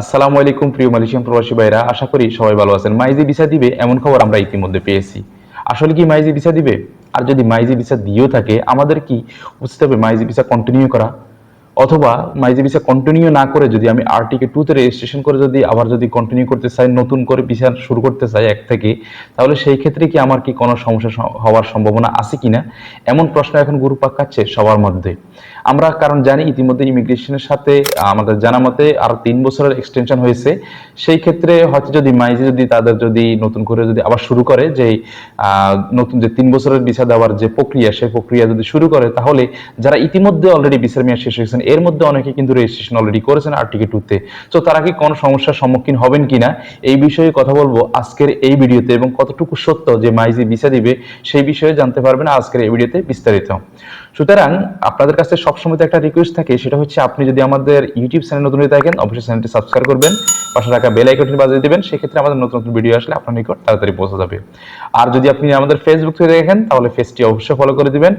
আসসালামু আলাইকুম প্রিয় মালয়েশিয়ান প্রবাসী ভাইরা আশা করি সবাই ভালো আছেন। মাইজি ভিসা দিবে এমন খবর আমরা ইতিমধ্যে পেয়েছি। আসলে কি মাইজি ভিসা দিবে? আর যদি মাইজি ভিসা দিয়েও থাকে, আমাদের কি বুঝতে হবে মাইজি ভিসা কন্টিনিউ করা? অথবা মাইজি ভিসা কন্টিনিউ না করে যদি আমি আরটিকে টুতে রেজিস্ট্রেশন করে যদি আবার যদি কন্টিনিউ করতে চাই, নতুন করে ভিসা শুরু করতে চাই এক থেকে, তাহলে সেই ক্ষেত্রে কি আমার কি কোনো সমস্যা হওয়ার সম্ভাবনা আছে কিনা? এমন প্রশ্ন এখন গুরুপাক খাচ্ছে সবার মধ্যে। আমরা কারণ জানি ইতিমধ্যে ইমিগ্রেশনের সাথে, আমাদের জানা মতে আর তিন বছরের এক্সটেনশন হয়েছে। সেই ক্ষেত্রে হয়তো যদি মাইজি যদি তাদের যদি নতুন করে যদি আবার শুরু করে যে নতুন যে তিন বছরের ভিসা দেওয়ার যে প্রক্রিয়া, সেই প্রক্রিয়া যদি শুরু করে, তাহলে যারা ইতিমধ্যে অলরেডি ভিসার মেয়াদ শেষ হয়েছেন এর মধ্যে অনেকে কিন্তু রেজিস্ট্রেশন অলরেডি করেছেন আরটিকে টুতে তো। তারা কি কোনো সমস্যার সম্মুখীন হবেন কিনা এই বিষয়ে কথা বলব আজকের এই ভিডিওতে এবং কতটুকু সত্য যে মাইজি ভিসা দিবে সেই বিষয়ে জানতে পারবেন আজকের এই ভিডিওতে বিস্তারিত। সুতরাং আপনাদের কাছে সবসময় তো একটা রিকোয়েস্ট থাকে, সেটা হচ্ছে আপনি যদি আমাদের ইউটিউব চ্যানেল নতুন হয়ে থাকেন, অবশ্যই চ্যানেলটি সাবস্ক্রাইব করবেন, পাশে রাখা বেল আইকনটি বাজিয়ে দিবেন, সেক্ষেত্রে আমাদের নতুন নতুন ভিডিও আসলে আপনার নিকট তাড়াতাড়ি পৌঁছে যাবে। আর যদি আপনি আমাদের ফেসবুক থেকে দেখেন, তাহলে ফেসটি অবশ্যই ফলো করে দিবেন।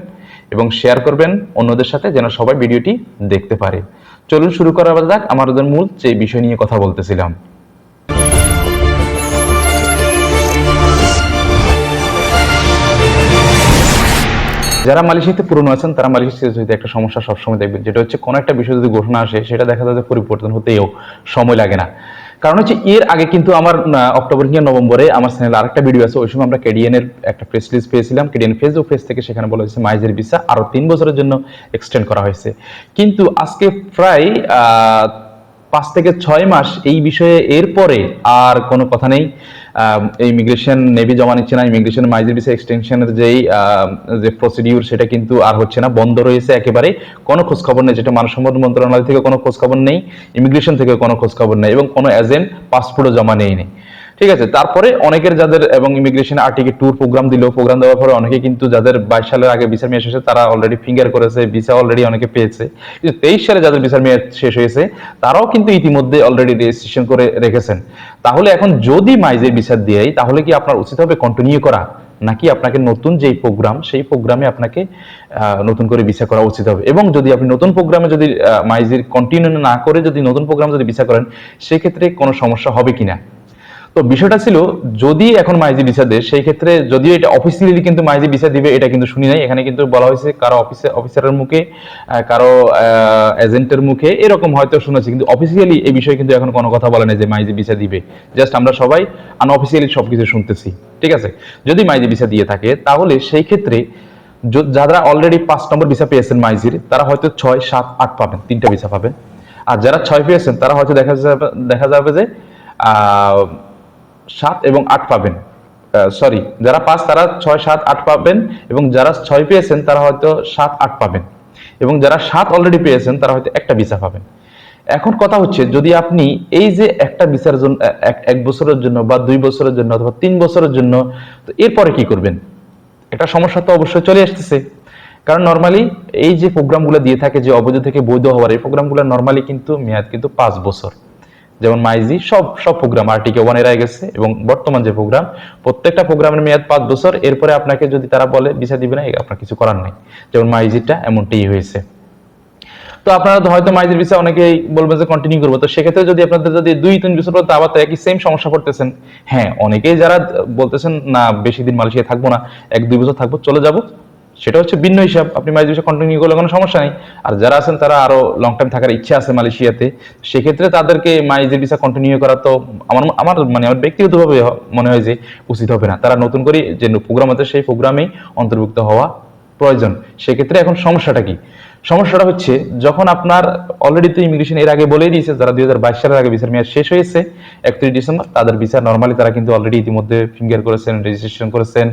এবং শেয়ার করবেন অন্যদের সাথে যেন সবাই ভিডিওটি দেখতে পারে। চলুন শুরু করা যাক আমাদের মূল যে বিষয় নিয়ে কথা বলতেছিলাম। যারা মালয়েশিয়াতে পুরনো আছেন, তারা মালয়েশিয়াতে যদি একটা সমস্যা সবসময় দেখবেন, যেটা হচ্ছে কোনো একটা বিষয় যদি ঘোষণা আসে, সেটা দেখা যায় পরিবর্তন হতেও সময় লাগে না। কারণ হচ্ছে এর আগে কিন্তু আমার অক্টোবর কিংবা নভেম্বরে আমার চ্যানেলে আরেকটা ভিডিও আছে, ওই সময় আমরা কেডিএন এর একটা প্রেস রিলিজ পেয়েছিলাম কেডিএন ফেসবুক পেজ থেকে, সেখানে বলা হয়েছে মাইজের ভিসা আরও তিন বছরের জন্য এক্সটেন্ড করা হয়েছে। কিন্তু আজকে প্রায় পাঁচ থেকে ছয় মাস এই বিষয়ে এরপরে আর কোনো কথা নেই। ইমিগ্রেশন নেভি জমা নিচ্ছে না ইমিগ্রেশন মাইজের ভিসা এক্সটেনশনের যেই যে প্রসিডিউর সেটা কিন্তু আর হচ্ছে না, বন্ধ রয়েছে একেবারে কোনো খোঁজখবর নেই, যেটা মানব সম্পদ মন্ত্রণালয় থেকে কোনো খোঁজখবর নেই ইমিগ্রেশন থেকে কোনো খোঁজখবর নেই এবং কোনো এজেন্ট পাসপোর্টও জমা নেয়নি। ঠিক আছে, তারপরে অনেকের যাদের এবং ইমিগ্রেশন আর্টিকে ট্যুর প্রোগ্রাম দিল প্রোগ্রাম দেওয়ার পরে অনেকে কিন্তু যাদের বাইশ সালের আগে ভিসার মেয়াদ শেষ তারা অলরেডি ফিঙ্গার করেছে ভিসা অলরেডি অনেকে পেয়েছে। কিন্তু তেইশ সালে যাদের ভিসার মেয়াদ শেষ হয়েছে, তারাও কিন্তু ইতিমধ্যে অলরেডি রেজিস্ট্রেশন করে রেখেছেন। তাহলে এখন যদি মাইজের ভিসা দিয়েই তাহলে কি আপনার উচিত হবে কন্টিনিউ করা? নাকি আপনাকে নতুন যেই প্রোগ্রাম সেই প্রোগ্রামে আপনাকে নতুন করে ভিসা করা উচিত হবে? এবং যদি আপনি নতুন প্রোগ্রামে যদি মাইজির কন্টিনিউ না করে যদি নতুন প্রোগ্রাম যদি ভিসা করেন, সেক্ষেত্রে কোনো সমস্যা হবে কিনা? তো বিষয়টা ছিল, যদি এখন মাইজি ভিসা দেয়, সেই ক্ষেত্রে যদিও এটা অফিসিয়ালি কিন্তু মাইজি ভিসা দিবে, এটা কিন্তু শুনি নাই। এখানে কিন্তু বলা হয়েছে কারও অফিসে অফিসারের মুখে কারও এজেন্টের মুখে, এরকম হয়তো শুনেছি। কিন্তু অফিসিয়ালি এই বিষয়ে কিন্তু এখন কোনো কথা বলে না যে মাইজি ভিসা দিবে। জাস্ট আমরা সবাই আনঅফিসিয়ালি সবকিছু শুনতেছি, ঠিক আছে? যদি মাইজি ভিসা দিয়ে থাকে, তাহলে সেই ক্ষেত্রে যারা অলরেডি পাঁচ নম্বর ভিসা পেয়েছেন মাইজির, তারা হয়তো ছয়, সাত, আট পাবেন, তিনটা ভিসা পাবেন। আর যারা ছয় পেয়েছেন, তারা হয়তো দেখা যাবে দেখা যাবে যে সাত এবং আট পাবেন। সরি যারা পাঁচ তারা ছয়, সাত, আট পাবেন এবং যারা ছয় পেয়েছেন তারা হয়তো সাত, আট পাবেন। এবং যারা সাত অলরেডি পেয়েছেন তারা হয়তো একটা ভিসা পাবেন। এখন কথা হচ্ছে, যদি আপনি এই যে একটা ভিসার জন্য এক- বছরের জন্য বা দুই বছরের জন্য অথবা তিন বছরের জন্য, তো এরপরে কি করবেন? একটা সমস্যা তো অবশ্যই চলে আসতেছে। কারণ নর্মালি এই যে প্রোগ্রামগুলো দিয়ে থাকে, যে অবৈধ থেকে বৈধ হওয়ার, এই প্রোগ্রামগুলো নর্মালি কিন্তু মেয়াদ কিন্তু পাঁচ বছর। যেমন মাইজি, সব সব প্রোগ্রাম আরটিকে ওয়ানের গেছে এবং বর্তমান যে প্রোগ্রাম প্রত্যেকটা প্রোগ্রামের মেয়াদ পাঁচ বছর। এরপরে আপনাকে যদি তারা বলে ভিসা দিবে না আপনার কিছু করার নেই। যেমন মাইজিটা এমনটাই হয়েছে। তো আপনারা তো হয়তো মাইজের ভিসা অনেকেই বলবে যে কন্টিনিউ করব। তো সেক্ষেত্রে যদি আপনাদের যদি দুই, তিন বছর পর আবার তো একই সেম সমস্যা পড়তেছেন হ্যাঁ অনেকেই যারা বলতেছেন, না, বেশি দিন মালয়েশিয়া থাকব না, এক, দুই বছর থাকব, চলে যাব। সেটা হচ্ছে ভিন্ন হিসাব। আপনি ভিসা কন্টিনিউ করলে কোনো সমস্যা নেই। আর যারা আছেন, তারা আরও লং টাইম থাকার ইচ্ছা আছে মালয়েশিয়াতে। সেক্ষেত্রে তাদেরকে মাইজে ভিসা কন্টিনিউ করা তো আমার আমার মানে আমার ব্যক্তিগতভাবে মনে হয় যে উচিত হবে না। তারা নতুন করে যে প্রোগ্রাম আছে, সেই প্রোগ্রামেই অন্তর্ভুক্ত হওয়া প্রয়োজন। সেক্ষেত্রে এখন সমস্যাটা কি? সমস্যাটা হচ্ছে, যখন আপনার অলরেডি তো ইমিগ্রেশন এর আগে বলেই দিয়েছে, যারা দুই হাজার বাইশ সালের আগে ভিসার মেয়াদ শেষ হয়েছে, একত্রিশ ডিসেম্বর, তাদের ভিসা নর্মালি তারা কিন্তু অলরেডি ইতিমধ্যে ফিঙ্গার করেছেন রেজিস্ট্রেশন করেছেন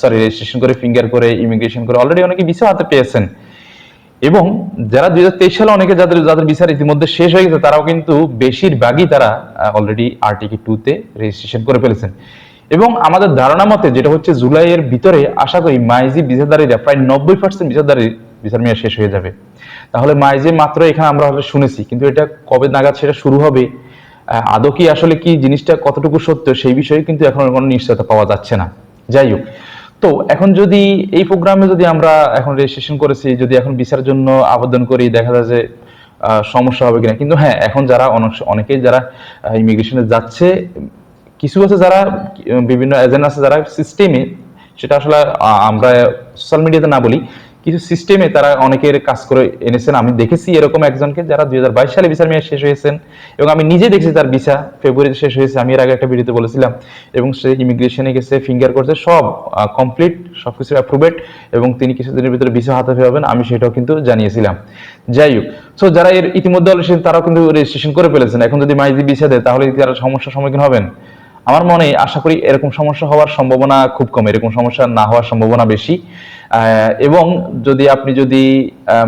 সরি রেজিস্ট্রেশন করে ফিঙ্গার করে ইমিগ্রেশন করে অলরেডি অনেকে ভিসা হাতে পেয়েছেন। এবং যারা দুই হাজার তেইশ সালে অনেকে যাদের যাদের বিচার ইতিমধ্যে শেষ হয়ে গেছে, তারাও কিন্তু বেশিরভাগই তারা অলরেডি আরটিকি টুতে রেজিস্ট্রেশন করে ফেলেছেন। এবং আমাদের ধারণা মতে যেটা হচ্ছে জুলাইয়ের ভিতরে, আশা করি মাইজি ভিসাদারীরা প্রায় নব্বই পার্সেন্ট ভিসাদারি ভিসার মেয়াদ শেষ হয়ে যাবে। তাহলে মাইজে মাত্র এখানে আমরা হয়তো শুনেছি, কিন্তু এটা কবে নাগাদ সেটা শুরু হবে? আদৌ কি আসলে কি জিনিসটা কতটুকু সত্য সেই বিষয়ে কিন্তু এখন কোনো নিশ্চয়তা পাওয়া যাচ্ছে না। যাই হোক, তো এখন যদি এই প্রোগ্রামে যদি আমরা এখন রেজিস্ট্রেশন করেছি, যদি এখন ভিসার জন্য আবেদন করি, দেখা যায় যে সমস্যা হবে কিনা। কিন্তু হ্যাঁ এখন যারা অনেক- অনেকেই যারা ইমিগ্রেশনে যাচ্ছে, কিছু আছে যারা, বিভিন্ন এজেন্ট আছে যারা সিস্টেমে সেটা আসলে আমরা সোশ্যাল মিডিয়াতে না বলি কিছু সিস্টেমে তারা অনেকের কাজ করে এনেছেন। আমি দেখেছি এরকম একজনকে যারা দুই সালে ভিসার মেয়াদ শেষ হয়েছেন এবং আমি নিজে দেখেছি তার ভিসা ফেব্রুয়ারিতে শেষ হয়েছে। আমি এর আগে একটা ভিডিওতে বলেছিলাম। এবং সে ইমিগ্রেশনে গেছে ফিঙ্গার করছে, সব কমপ্লিট সব কিছু অ্যাপ্রুভেড এবং তিনি কিছুদিনের ভিতরে ভিসা হাতে পাবেন, আমি সেটাও কিন্তু জানিয়েছিলাম। যাই হোক সো যারা এর ইতিমধ্যে অলরেডি তারাও কিন্তু রেজিস্ট্রেশন করে ফেলেছেন। এখন যদি মাইজি ভিসা দেয়, তাহলে তারা সমস্যার সম্মুখীন হবেন? আমার মনে আশা করি এরকম সমস্যা হওয়ার সম্ভাবনা খুব কম, এরকম সমস্যা না হওয়ার সম্ভাবনা বেশি। এবং যদি আপনি যদি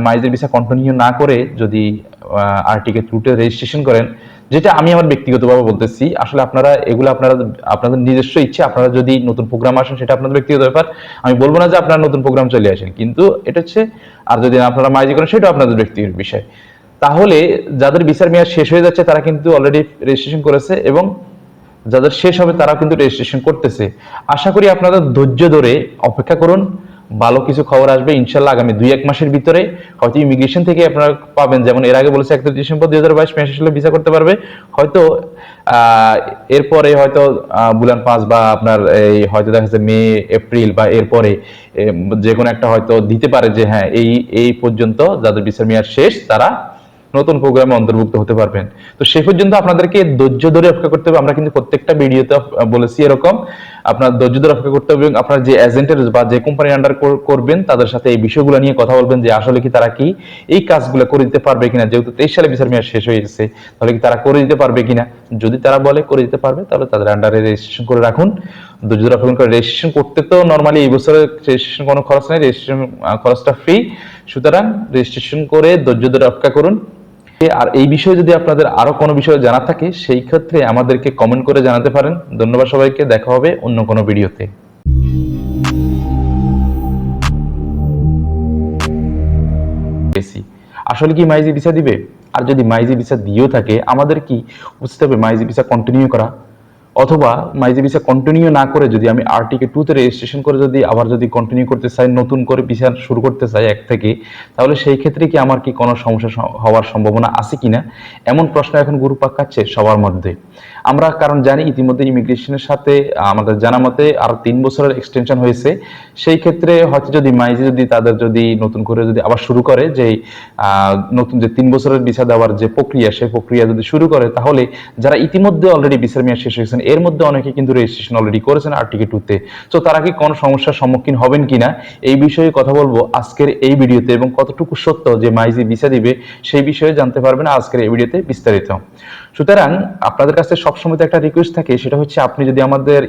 মাইজের ভিসা কন্টিনিউ না করে যদি আরটিকে থ্রুতে রেজিস্ট্রেশন করেন, যেটা আমি আমার ব্যক্তিগতভাবে বলতেছি, আসলে আপনারা এগুলো আপনারা, আপনাদের নিজস্ব ইচ্ছে, আপনারা যদি নতুন প্রোগ্রাম আসেন, সেটা আপনাদের ব্যক্তিগত ব্যাপার। আমি বলব না যে আপনারা নতুন প্রোগ্রাম চলে আসেন, কিন্তু এটা হচ্ছে, আর যদি আপনারা মাইজি করেন সেটা আপনাদের ব্যক্তিগত বিষয়। তাহলে যাদের বিচার মেয়াদ শেষ হয়ে যাচ্ছে, তারা কিন্তু অলরেডি রেজিস্ট্রেশন করেছে এবং যাদের শেষ হবে তারা কিন্তু রেজিস্ট্রেশন করতেছে। আশা করি আপনারা ধৈর্য ধরে অপেক্ষা করুন, ভালো কিছু খবর আসবে ইনশাল্লাহ আগামী দুই, এক মাসের ভিতরে। হয়তো ইমিগ্রেশন থেকে আপনারা পাবেন, যেমন এর আগে বলেছে একত্রিশ ডিসেম্বর দুই হাজার বাইশ মেয়াদ শেষ ভিসা করতে পারবে। হয়তো এরপরে হয়তো বুলান পাঁচ বা আপনার এই হয়তো দেখা যাচ্ছে মে, এপ্রিল বা এরপরে যে কোনো একটা হয়তো দিতে পারে যে হ্যাঁ এই এই পর্যন্ত যাদের ভিসার মেয়াদ শেষ তারা নতুন প্রোগ্রামে অন্তর্ভুক্ত হতে পারবেন। তো সেই পর্যন্ত আপনাদেরকে ধৈর্য ধরে অপেক্ষা করতে হবে। আমরা কিন্তু প্রত্যেকটা ভিডিওতে বলেছি এরকম। আপনার ধৈর্য ধরে অপেক্ষা করতে হবে এবং আপনার যে এজেন্টের বা যে কোম্পানি আন্ডার করবেন, তাদের সাথে এই বিষয়গুলো নিয়ে কথা বলবেন যে আসলে কি তারা কি এই কাজগুলো করে দিতে পারবে কিনা। যেহেতু তেইশ সালে বিচার মেয়াদ শেষ হয়ে গেছে, তাহলে কি তারা করে দিতে পারবে কিনা? যদি তারা বলে করে দিতে পারবে, তাহলে তাদের আন্ডারে রেজিস্ট্রেশন করে রাখুন। ধৈর্য ধরে অপেক্ষা করে রেজিস্ট্রেশন করতে তো নর্মালি এই বছরে রেজিস্ট্রেশন কোনো খরচ নেই রেজিস্ট্রেশন খরচটা ফ্রি সুতরাং রেজিস্ট্রেশন করে ধৈর্য ধরে অপেক্ষা করুন। আর এই বিষয়ে যদি আপনাদের আরও কোনো বিষয়ে জানা থাকে, সেই ক্ষেত্রে আমাদেরকে কমেন্ট করে জানাতে পারেন। ধন্যবাদ সবাইকে, দেখা হবে অন্য কোনো ভিডিওতে। আসলে কি মাইজি ভিসা দিবে? আর যদি মাইজি ভিসা দিয়েও থাকে, আমাদের কি বুঝতে হবে মাইজি ভিসা কন্টিনিউ করা? অথবা মাইজি ভিসা কন্টিনিউ না করে যদি আমি আরটিকে টুতে রেজিস্ট্রেশন করে যদি আবার যদি কন্টিনিউ করতে চাই, নতুন করে ভিসা শুরু করতে চাই এক থেকে, তাহলে সেই ক্ষেত্রে কি আমার কি কোনো সমস্যা হওয়ার সম্ভাবনা আছে কিনা? এমন প্রশ্ন এখন গুরুপাক খাচ্ছে সবার মধ্যে। আমরা কারণ জানি ইতিমধ্যে ইমিগ্রেশনের সাথে, আমাদের জানা মতে আর তিন বছরের এক্সটেনশন হয়েছে। সেই ক্ষেত্রে হয়তো যদি মাইজি যদি তাদের যদি নতুন করে যদি আবার শুরু করে যে নতুন যে তিন বছরের ভিসা দেওয়ার যে প্রক্রিয়া, সেই প্রক্রিয়া যদি শুরু করে, তাহলে যারা ইতিমধ্যে অলরেডি ভিসার মেয়াদ শেষ হয়েছেন এর মধ্যে অনেকে কিন্তু রেজিস্ট্রেশন অলরেডি করেছেন আর্টিকে টুতে তো। তারা কি কোনো সমস্যার সম্মুখীন হবেন কিনা, এই বিষয়ে কথা বলব আজকের এই ভিডিওতে এবং কতটুকু সত্য যে মাইজি ভিসা দিবে, সেই বিষয়ে জানতে পারবেন আজকের এই ভিডিওতে বিস্তারিত। সুতরাং, আপনাদের কাছে সবসময় তো একটা রিকোয়েস্ট থাকে, সেটা হচ্ছে আপনি যদি আমাদের